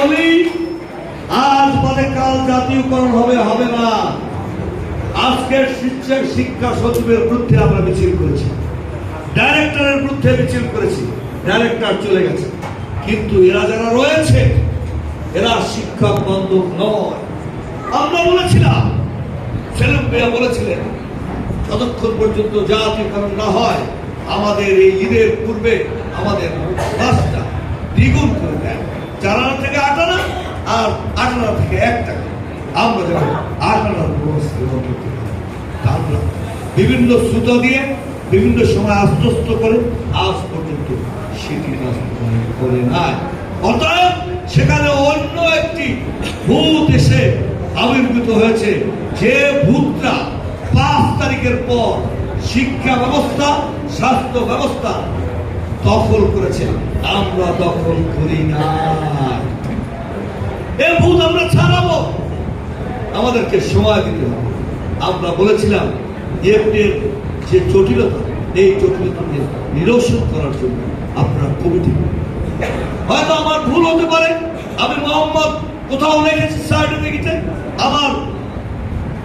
বলি, আজ বাদে কাল জাতীয়করণ হবে হবে না। আজকের শিক্ষক, শিক্ষা সচিবের বিরুদ্ধে আমরা মিছিল করেছি। ডাইরেক্টরের বিরুদ্ধে মিছিল করেছি। ডাইরেক্টর চলে গেছে। কিন্তু এরা যারা রয়েছে, এরা শিক্ষক বান্ধব নয়। আমরা বলেছিলাম, সেলিম ভাইয়া বলেছিলেন, যতক্ষণ পর্যন্ত জাতীয়করণ না হয়, আমাদের এই ঈদের পূর্বে আমাদের বাসটা দ্বিগুণ আনা থেকে আট আনা আর আট আনা থেকে এক টাকা আমরা যেন আট আনার ব্যবস্থা বিভিন্ন সুতা দিয়ে বিভিন্ন সময় আশ্বস্ত করে আজ পর্যন্ত সেটি করে নাই। অতএব সেখানে অন্য একটি ভূত এসে আবির্ভূত হয়েছে, যে ভূতটা পাঁচ তারিখের পর শিক্ষা ব্যবস্থা, স্বাস্থ্য ব্যবস্থা দখল করেছে আমরা দখল করি না। এ ভূত, আমরা ছাড়াবো। আমাদেরকে সময় দিতে হবে। আমরা বলেছিলাম ইয়েপ্টের যে জটিলতা, এই জটিলতাকে নিরসন করার জন্য আপনারা কমিটি হয়তো আমার ভুল হতে পারে। আমি মোহাম্মদ কোথাও লিখেছি সার্টিফিকেটে। আমার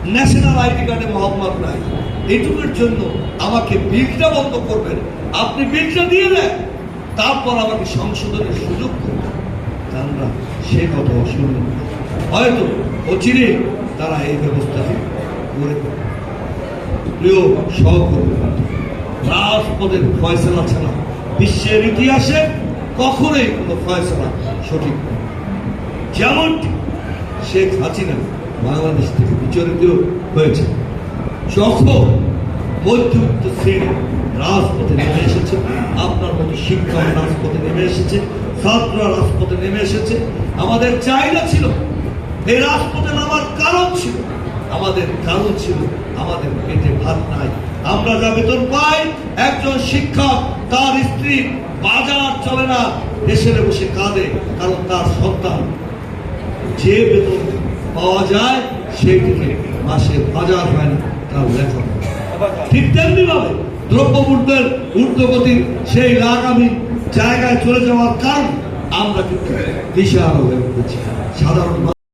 ন্যাশনাল আইডি কার্ডে মোহাম্মদ নাই। এইটুকুর জন্য আমাকে বিলটা বন্ধ করবেন। আপনি বিলটা দিয়ে দেন। তারপর আমাকে সংশোধনের সুযোগ করবেন সে কথা না। হয়তো অচিরে তারা এই ব্যবস্থাটি করে। প্রিয় সহকর্মী রাজপথের ফয়সলা ছাড়া বিশ্বের ইতিহাসে কখনোই কোনো ফয়সলা সঠিক নয়। যেমনটি শেখ হাসিনা বাংলাদেশ থেকে বিচলিত হয়েছে। যখন মধ্যবিত্ত শ্রেণি রাজপথে নেমে এসেছে, আপনার মতো শিক্ষা রাজপথে নেমে এসেছে, ছাত্ররা রাজপথে নেমে এসেছে, আমাদের চাহিদা ছিল, এই রাজপথে নামার কারণ ছিল, আমাদের কারণ ছিল আমাদের পেটে ভাত নাই। আমরা যা বেতন পাই, একজন শিক্ষক, তার স্ত্রী বাজার চলে না, দেশে বসে কাঁদে, কারণ তার সন্তান যে বেতন পাওয়া যায় সেটিকে মাসে বাজার হয় না তার লেখা ঠিক তেমনিভাবে দ্রব্যমূল্যের ঊর্ধ্বগতির সেই লাগামী জায়গায় চলে যাওয়ার কারণ আমরা কিন্তু দিশাহারা হয়ে পড়েছি সাধারণ